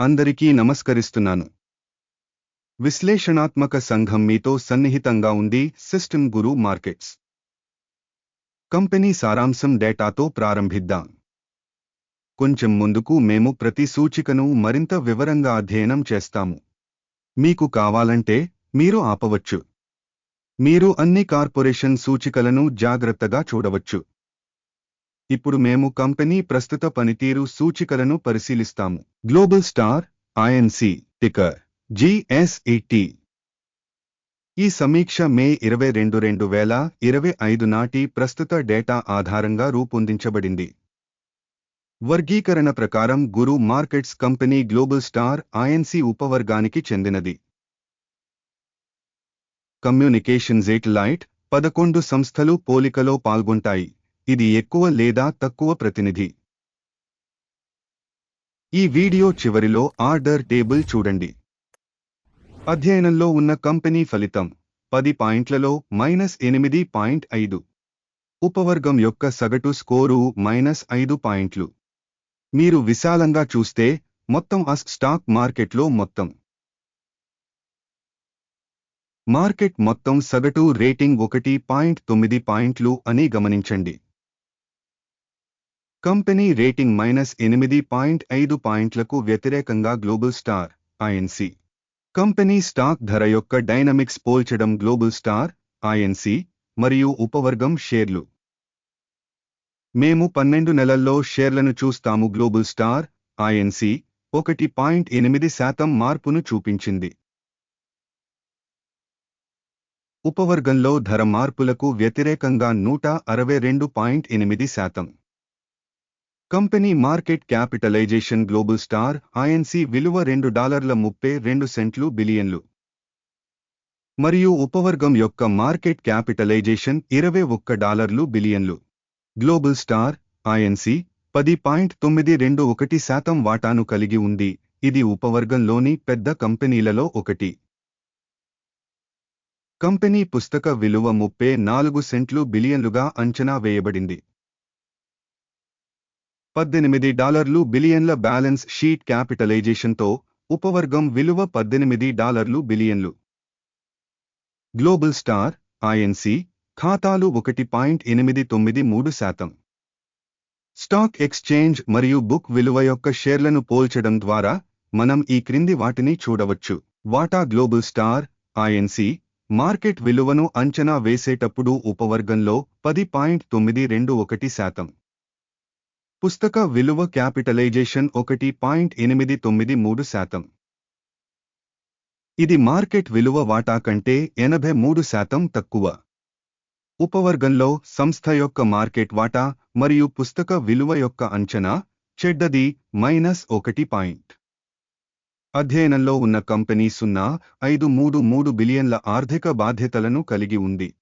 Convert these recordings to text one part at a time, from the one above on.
అందరికీ నమస్కరిస్తున్నాను. విశ్లేషణాత్మక సంఘం మీతో సన్నిహితంగా ఉంది సిస్టమ్ గురు మార్కెట్స్. కంపెనీ సారాంశం డేటాతో ప్రారంభిద్దాం. కొంచెం ముందుకు మేము ప్రతి సూచికను మరింత వివరంగా అధ్యయనం చేస్తాము. మీకు కావాలంటే మీరు ఆపవచ్చు. మీరు అన్ని కార్పొరేషన్ సూచికలను జాగ్రత్తగా చూడవచ్చు. ఇప్పుడు మేము కంపెనీ ప్రస్తుత పనితీరు సూచికలను పరిశీలిస్తాము. Global Star INC ticker GSET ఈ సమీక్ష మే ఇరవై రెండు రెండు వేల ఇరవై ఐదు నాటి ప్రస్తుత డేటా ఆధారంగా రూపొందించబడింది. వర్గీకరణ ప్రకారం Guru Markets company Global Star INC ఉపవర్గానికి చెందినది. కమ్యూనికేషన్ జెట్ లైట్ పదకొండు సంస్థలు పోలికలో పాల్గొంటాయి. ఇది ఎక్కువ లేదా తక్కువ ప్రతినిధి. ఈ వీడియో చివరిలో ఆర్డర్ టేబుల్ చూడండి. అధ్యయనంలో ఉన్న కంపెనీ ఫలితం పది పాయింట్లలో మైనస్ ఎనిమిది పాయింట్ ఐదు. ఉపవర్గం యొక్క సగటు స్కోరు మైనస్ ఐదు పాయింట్లు. మీరు విశాలంగా చూస్తే మొత్తం అస్ స్టాక్ మార్కెట్లో మొత్తం. మార్కెట్ మొత్తం సగటు రేటింగ్ ఒకటి పాయింట్ తొమ్మిది పాయింట్లు అని గమనించండి. కంపెనీ రేటింగ్ మైనస్ ఎనిమిది పాయింట్ ఐదు పాయింట్లకు వ్యతిరేకంగా Global Star INC. Company stock ధర యొక్క డైనమిక్స్ పోల్చడం గ్లోబల్ స్టార్ ఐఎన్సి మరియు ఉపవర్గం షేర్లు. మేము పన్నెండు నెలల్లో షేర్లను చూస్తాము గ్లోబల్ స్టార్ ఐఎన్సి ఒకటి పాయింట్ ఎనిమిది శాతం మార్పును చూపించింది. ఉపవర్గంలో ధర మార్పులకు వ్యతిరేకంగా నూట అరవై రెండు పాయింట్ ఎనిమిది శాతం. Company market capitalization Global Star INC విలువ రెండు డాలర్ల ముప్పై రెండు సెంట్లు బిలియన్లు. మరియు ఉపవర్గం యొక్క మార్కెట్ క్యాపిటలైజేషన్ ఇరవై ఒక్క డాలర్లు బిలియన్లు. గ్లోబల్ స్టార్ ఐఎన్సి పది పాయింట్ తొమ్మిది రెండు ఒకటి శాతం వాటాను కలిగి ఉంది. ఇది ఉపవర్గంలోని పెద్ద కంపెనీలలో ఒకటి. కంపెనీ పుస్తక విలువ ముప్పై నాలుగు సెంట్లు బిలియన్లుగా అంచనా వేయబడింది. పద్దెనిమిది డాలర్లు బిలియన్ల బ్యాలెన్స్ షీట్ క్యాపిటలైజేషన్తో ఉపవర్గం విలువ పద్దెనిమిది డాలర్లు బిలియన్లు. గ్లోబల్ స్టార్ ఐఎన్సి ఖాతాలు ఒకటి పాయింట్ ఎనిమిది తొమ్మిది మూడు శాతం. స్టాక్ ఎక్స్చేంజ్ మరియు బుక్ విలువ యొక్క షేర్లను పోల్చడం ద్వారా మనం ఈ క్రింది వాటిని చూడవచ్చు. వాటా గ్లోబల్ స్టార్ ఐఎన్సి మార్కెట్ విలువను అంచనా వేసేటప్పుడు ఉపవర్గంలో పది పాయింట్ తొమ్మిది రెండు ఒకటి శాతం. పుస్తక విలువ క్యాపిటలైజేషన్ ఒకటి పాయింట్ ఎనిమిది తొమ్మిది మూడు శాతం. ఇది మార్కెట్ విలువ వాటా కంటే ఎనభై మూడు శాతం తక్కువ. ఉపవర్గంలో సంస్థ యొక్క మార్కెట్ వాటా మరియు పుస్తక విలువ యొక్క అంచనా చెడ్డది మైనస్ ఒకటి పాయింట్. అధ్యయనంలో ఉన్న కంపెనీ సున్నా ఐదు మూడు మూడు బిలియన్ల ఆర్థిక బాధ్యతలను కలిగి ఉంది.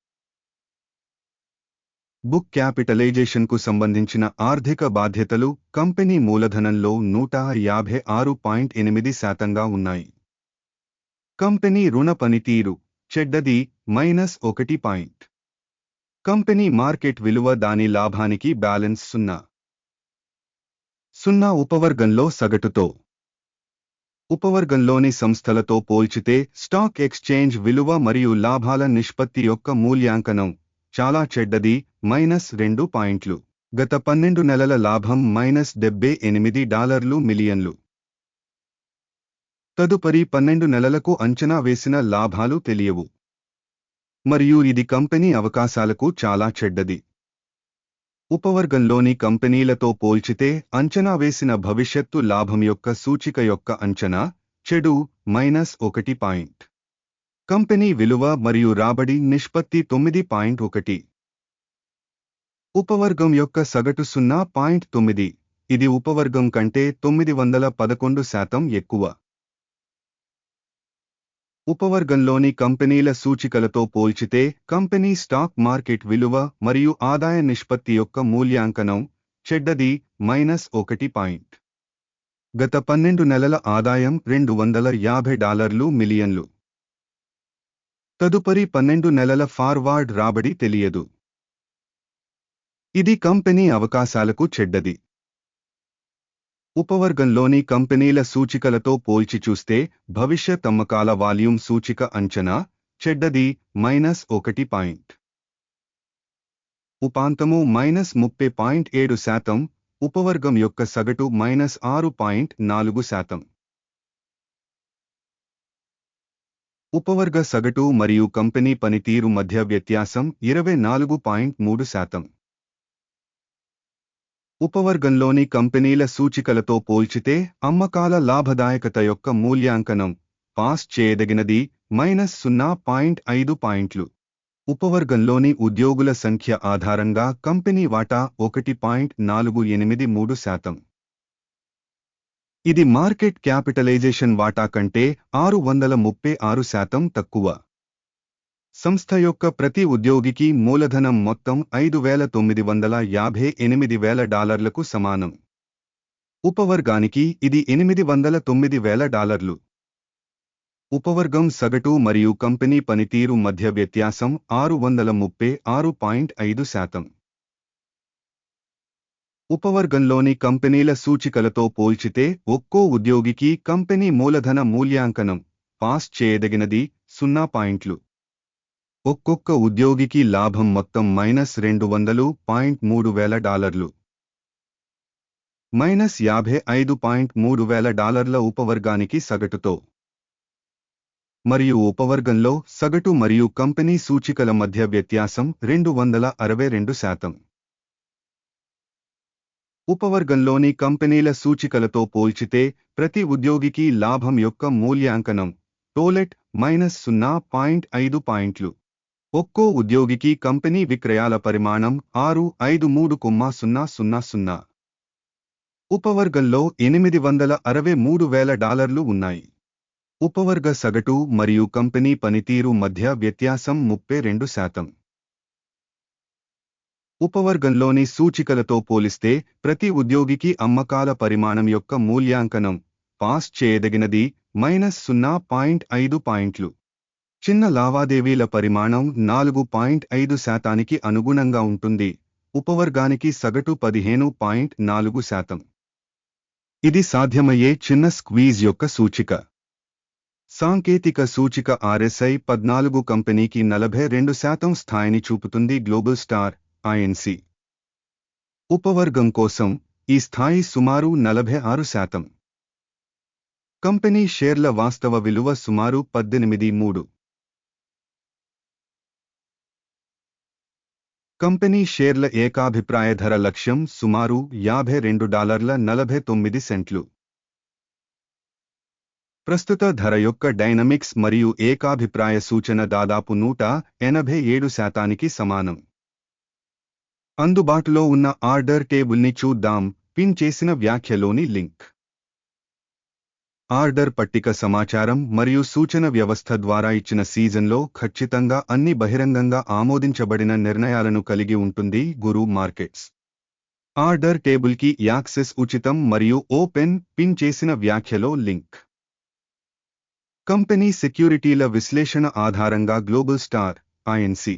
బుక్ క్యాపిటలైజేషన్కు సంబంధించిన ఆర్థిక బాధ్యతలు కంపెనీ మూలధనంలో నూట యాభై ఆరు పాయింట్ ఎనిమిది శాతంగా ఉన్నాయి. కంపెనీ రుణ పనితీరు చెడ్డది మైనస్ ఒకటి పాయింట్. కంపెనీ మార్కెట్ విలువ దాని లాభానికి బ్యాలెన్స్ సున్నా. సున్నా ఉపవర్గంలో సగటుతో. ఉపవర్గంలోని సంస్థలతో పోల్చితే స్టాక్ ఎక్స్చేంజ్ విలువ మరియు లాభాల నిష్పత్తి యొక్క మూల్యాంకనం చాలా చెడ్డది మైనస్ రెండు పాయింట్లు. గత పన్నెండు నెలల లాభం మైనస్ డెబ్బై ఎనిమిది డాలర్లు మిలియన్లు. తదుపరి పన్నెండు నెలలకు అంచనా వేసిన లాభాలు తెలియవు. మరియు ఇది కంపెనీ అవకాశాలకు చాలా చెడ్డది. ఉపవర్గంలోని కంపెనీలతో పోల్చితే అంచనా వేసిన భవిష్యత్తు లాభం యొక్క సూచిక యొక్క అంచనా చెడు మైనస్ ఒకటి పాయింట్. కంపెనీ విలువ మరియు రాబడి నిష్పత్తి తొమ్మిది పాయింట్ ఒకటి. ఉపవర్గం యొక్క సగటు సున్నా పాయింట్ తొమ్మిది. ఇది ఉపవర్గం కంటే తొమ్మిది వందల పదకొండు శాతం ఎక్కువ. ఉపవర్గంలోని కంపెనీల సూచికలతో పోల్చితే కంపెనీ స్టాక్ మార్కెట్ విలువ మరియు ఆదాయ నిష్పత్తి యొక్క మూల్యాంకనం చెడ్డది మైనస్ ఒకటి పాయింట్. గత పన్నెండు నెలల ఆదాయం రెండు వందల యాభై డాలర్లు మిలియన్లు. తదుపరి పన్నెండు నెలల ఫార్వార్డ్ రాబడి తెలియదు. ఇది కంపెనీ అవకాశాలకు చెడ్డది. ఉపవర్గంలోని కంపెనీల సూచికలతో పోల్చి చూస్తే భవిష్యత్ అమ్మకాల వాల్యూమ్ సూచిక అంచనా చెడ్డది మైనస్ ఒకటి పాయింట్. ఉపాంతము మైనస్ ముప్పై పాయింట్ ఏడు శాతం ఉపవర్గం యొక్క సగటు మైనస్ ఆరు పాయింట్ నాలుగు శాతం. ఉపవర్గ సగటు మరియు కంపెనీ పనితీరు మధ్య వ్యత్యాసం ఇరవై నాలుగు పాయింట్ మూడు శాతం. ఉపవర్గంలోని కంపెనీల సూచికలతో పోల్చితే అమ్మకాల లాభదాయకత యొక్క మూల్యాంకనం పాస్ చేయదగినది మైనస్ సున్నా పాయింట్ ఐదు పాయింట్లు. ఉపవర్గంలోని ఉద్యోగుల సంఖ్య ఆధారంగా కంపెనీ వాటా ఒకటి పాయింట్ నాలుగు ఎనిమిది మూడు శాతం. ఇది మార్కెట్ క్యాపిటలైజేషన్ వాటా కంటే ఆరు వందల ముప్పై ఆరు శాతం తక్కువ. సంస్థ యొక్క ప్రతి ఉద్యోగికి మూలధనం మొత్తం ఐదు వేల తొమ్మిది వందల యాభై ఎనిమిది వేల డాలర్లకు సమానం. ఉపవర్గానికి ఇది ఎనిమిది వందల తొమ్మిది వేల డాలర్లు. ఉపవర్గం సగటు మరియు కంపెనీ పనితీరు మధ్య వ్యత్యాసం ఆరు వందల ముప్పై ఆరు పాయింట్ ఐదు శాతం. ఉపవర్గంలోని కంపెనీల సూచికలతో పోల్చితే ఒక్కో ఉద్యోగికి కంపెనీ మూలధన మూల్యాంకనం పాస్ చేయదగినది సున్నా పాయింట్లు. ఒక్కొక్క ఉద్యోగికి లాభం మొత్తం మైనస్ రెండు వందలు పాయింట్ మూడు వేల డాలర్లు. మైనస్ యాభై ఐదు పాయింట్ మూడు వేల డాలర్ల ఉపవర్గానికి సగటుతో. మరియు ఉపవర్గంలో సగటు మరియు కంపెనీ సూచికల మధ్య వ్యత్యాసం రెండు వందల అరవై రెండు శాతం. ఉపవర్గంలోని కంపెనీల సూచికలతో పోల్చితే ప్రతి ఉద్యోగికి లాభం యొక్క మూల్యాంకనం టోలెట్ మైనస్ సున్నా పాయింట్ ఐదు పాయింట్లు. ఒక్కో ఉద్యోగికి కంపెనీ విక్రయాల పరిమాణం ఆరు ఐదు మూడు కొమ్మ సున్నా సున్నా సున్నా. ఉపవర్గంలో ఎనిమిది వందల అరవై మూడు వేల డాలర్లు ఉన్నాయి. ఉపవర్గ సగటు మరియు కంపెనీ పనితీరు మధ్య వ్యత్యాసం ముప్పై రెండు శాతం. ఉపవర్గంలోని సూచికలతో పోలిస్తే ప్రతి ఉద్యోగికి అమ్మకాల పరిమాణం యొక్క మూల్యాంకనం పాస్ చేయదగినది మైనస్ సున్నా పాయింట్ ఐదు పాయింట్లు. చిన్న లావాదేవీల పరిమాణం నాలుగు పాయింట్ ఐదు శాతానికి అనుగుణంగా ఉంటుంది. ఉపవర్గానికి సగటు పదిహేను పాయింట్ నాలుగు శాతం. ఇది సాధ్యమయ్యే చిన్న స్క్వీజ్ యొక్క సూచిక. సాంకేతిక సూచిక ఆర్ఎస్ఐ పద్నాలుగు కంపెనీకి నలభై రెండు శాతం స్థాయిని చూపుతుంది గ్లోబల్ స్టార్ ఐఎన్సి ఉపవర్గం కోసం ఈ స్థాయి సుమారు నలభై ఆరు శాతం. కంపెనీ షేర్ల వాస్తవ విలువ సుమారు పద్దెనిమిది మూడు. కంపెనీ షేర్ల ఏకాభిప్రాయ ధర లక్ష్యం సుమారు యాభై రెండు డాలర్ల నలభై తొమ్మిది సెంట్లు. ప్రస్తుత ధర యొక్క డైనమిక్స్ మరియు ఏకాభిప్రాయ సూచన దాదాపు నూట ఎనభై ఏడు శాతానికి సమానం. అందుబాటులో ఉన్న ఆర్డర్ టేబుల్ని చూద్దాం పిన్ చేసిన వ్యాఖ్యలోని లింక్. ఆర్డర్ పట్టిక సమాచారం మరియు సూచన వ్యవస్థ ద్వారా ఇచ్చిన సీజన్లో ఖచ్చితంగా అన్ని బహిరంగంగా ఆమోదించబడిన నిర్ణయాలను కలిగి ఉంటుంది గురు మార్కెట్స్. ఆర్డర్ టేబుల్కి యాక్సెస్ ఉచితం మరియు ఓపెన్ పిన్ చేసిన వ్యాఖ్యలో లింక్. కంపెనీ సెక్యూరిటీల విశ్లేషణ ఆధారంగా గ్లోబల్ స్టార్ ఐఎన్సి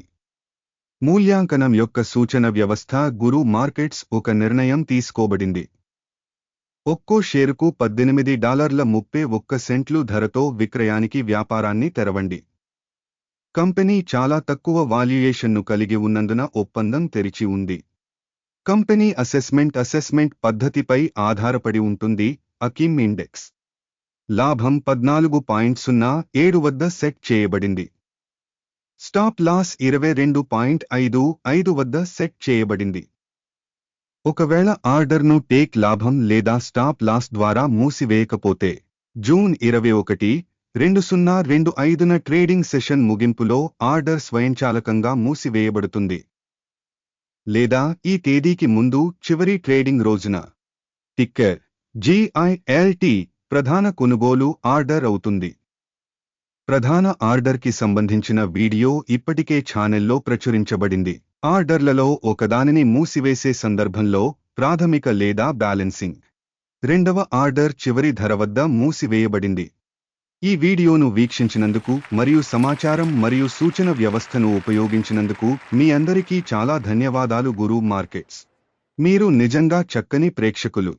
మూల్యాంకనం యొక్క సూచన వ్యవస్థ గురు మార్కెట్స్ ఒక నిర్ణయం తీసుకోబడింది. ఒక్కో షేరుకు పద్దెనిమిది డాలర్ల ముప్పై ఒక్క సెంట్లు ధరతో విక్రయానికి వ్యాపారాన్ని తెరవండి. కంపెనీ చాలా తక్కువ వాల్యుయేషన్ను కలిగి ఉన్నందున ఒప్పందం తెరిచి ఉంది. కంపెనీ అసెస్మెంట్ అసెస్మెంట్ పద్ధతిపై ఆధారపడి ఉంటుంది అకిమ్ ఇండెక్స్. లాభం పద్నాలుగు పాయింట్ సున్నా ఏడు వద్ద సెట్ చేయబడింది. స్టాప్ లాస్ ఇరవై రెండు పాయింట్ ఐదు ఐదు వద్ద సెట్ చేయబడింది. ఒకవేళ ఆర్డర్ను టేక్ లాభం లేదా స్టాప్ లాస్ ద్వారా మూసివేయకపోతే జూన్ ఇరవై ఒకటి రెండు సున్నా రెండు ఐదున ట్రేడింగ్ సెషన్ ముగింపులో ఆర్డర్ స్వయంచాలకంగా మూసివేయబడుతుంది. లేదా ఈ తేదీకి ముందు చివరి ట్రేడింగ్ రోజున. టిక్కర్ జిఐఎల్టి ప్రధాన కొనుగోలు ఆర్డర్ అవుతుంది. ప్రధాన ఆర్డర్కి సంబంధించిన వీడియో ఇప్పటికే ఛానెల్లో ప్రచురించబడింది. ఆర్డర్లలో ఒకదానిని మూసివేసే సందర్భంలో ప్రాథమిక లేదా బ్యాలెన్సింగ్. రెండవ ఆర్డర్ చివరి ధర వద్ద మూసివేయబడింది. ఈ వీడియోను వీక్షించినందుకు మరియు సమాచారం మరియు సూచన వ్యవస్థను ఉపయోగించినందుకు మీ అందరికీ చాలా ధన్యవాదాలు గురు మార్కెట్స్. మీరు నిజంగా చక్కని ప్రేక్షకులు.